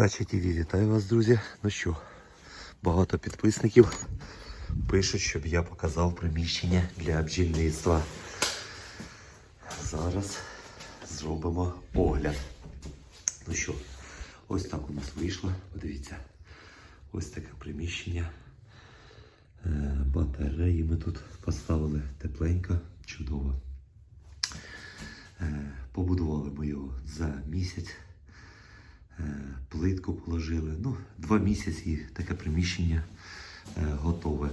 Дача ТВ, вітаю вас, друзі. Ну що, багато підписників пишуть, щоб я показав приміщення для бджільництва. Зараз зробимо огляд. Ну що, ось так у нас вийшло. Подивіться, ось таке приміщення. Е, Батареї ми тут поставили тепленько, чудово. Е, Побудували ми його за місяць. Плитку положили. Ну, два місяці і таке приміщення е, готове.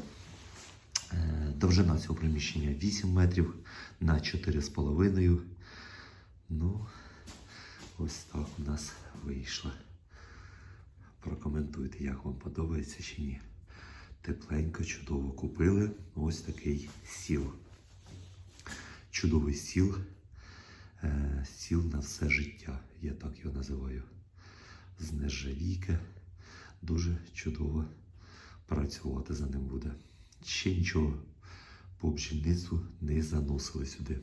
Е, Довжина цього приміщення 8 метрів на 4,5. Ну, ось так у нас вийшло. Прокоментуйте, як вам подобається чи ні. Тепленько, чудово купили. Ось такий сіл. Чудовий сіл. Е, Сіл на все життя. Я так його називаю з нержавійки. Дуже чудово працювати за ним буде. Ще нічого по бджільництву не заносили сюди.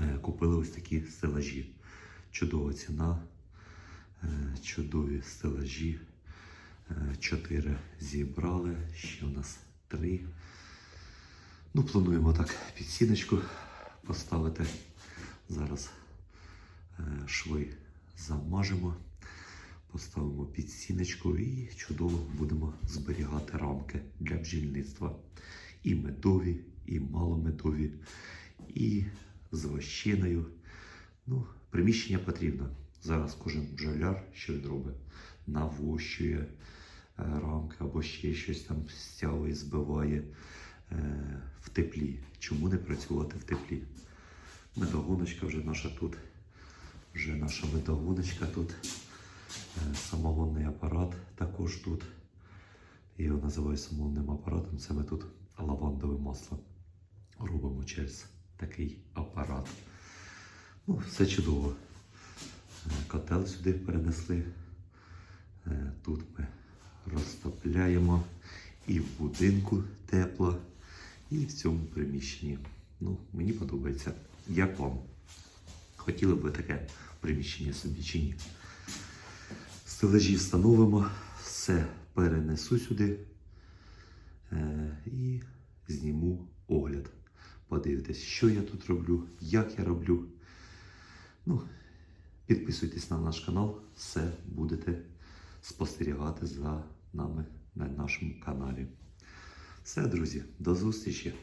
Е, Купили ось такі стелажі. Чудова ціна, е, чудові стелажі. Е, Чотири зібрали, ще у нас три. Ну, плануємо так підсіночку поставити. Зараз шви замажемо, поставимо під стіночку і чудово будемо зберігати рамки для бджільництва. І медові, і маломедові, і з вощиною. Ну, приміщення потрібно. Зараз кожен бджоляр, що він робить, навощує е, рамки або ще щось там стягує, збиває е, в теплі. Чому не працювати в теплі? Медогоночка вже наша тут. Вже наша медогоночка тут. Е, Самогонний апарат також тут. Я його називаю самогонним апаратом. Це ми тут лавандове масло робимо через такий апарат. Ну, все чудово. Е, Котел сюди перенесли. Е, Тут ми розтопляємо і в будинку тепло, і в цьому приміщенні. Ну, мені подобається. Як вам? Хотіли б ви таке приміщення собі чи ні? Стележі встановимо, все перенесу сюди е, і зніму огляд. Подивитесь, що я тут роблю, як я роблю. Ну, підписуйтесь на наш канал, все будете спостерігати за нами на нашому каналі. Все, друзі, до зустрічі!